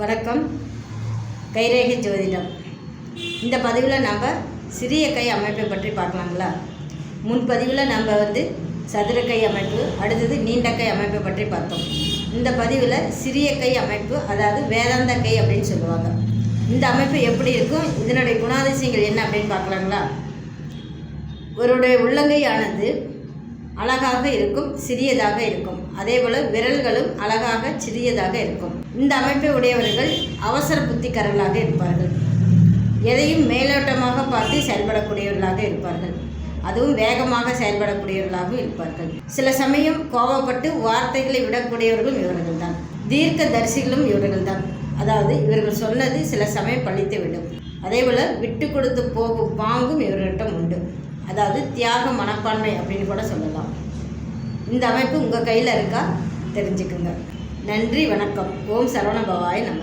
வணக்கம். கைரேகை ஜோதிடம். இந்த பதிவில் நம்ம சிறிய கை அமைப்பை பற்றி பார்க்கலாங்களா முன்பதிவில் நம்ம வந்து சதுர கை அமைப்பு அடுத்தது நீண்ட கை அமைப்பை பற்றி பார்த்தோம். இந்த பதிவில் சிறிய கை அமைப்பு அதாவது வேதாந்த கை அப்படின்னு சொல்லுவாங்க. இந்த அமைப்பு எப்படி இருக்கும்? இதனுடைய குணாதிசயங்கள் என்ன அப்படின்னு பார்க்கலாங்களா? ஒருடைய உள்ளங்கையானது அழகாக இருக்கும் சிறியதாக இருக்கும். அதேபோல் விரல்களும் அழகாக சிறியதாக இருக்கும். இந்த அமைப்பை உடையவர்கள் அவசர புத்திக்காரர்களாக இருப்பார்கள். எதையும் மேலோட்டமாக பார்த்து செயல்படக்கூடியவர்களாக இருப்பார்கள். அதுவும் வேகமாக செயல்படக்கூடியவர்களாகவும் இருப்பார்கள். சில சமயம் கோபப்பட்டு வார்த்தைகளை விடக்கூடியவர்களும் இவர்கள் தான் தீர்க்க தரிசிகளும் இவர்கள் தான் அதாவது இவர்கள் சொன்னது சில சமயம் பழித்து விடும் அதேபோல் விட்டு கொடுத்து போகும் பாங்கும் இவர்களிடம் உண்டு. அதாவது தியாக மனப்பான்மை அப்படின்னு கூட சொல்லலாம். இந்த அமைப்பு உங்கள் கையில் இருக்கா? தெரிஞ்சுக்குங்க. நன்றி வணக்கம். ஓம் சரவண பவாய் நம்ம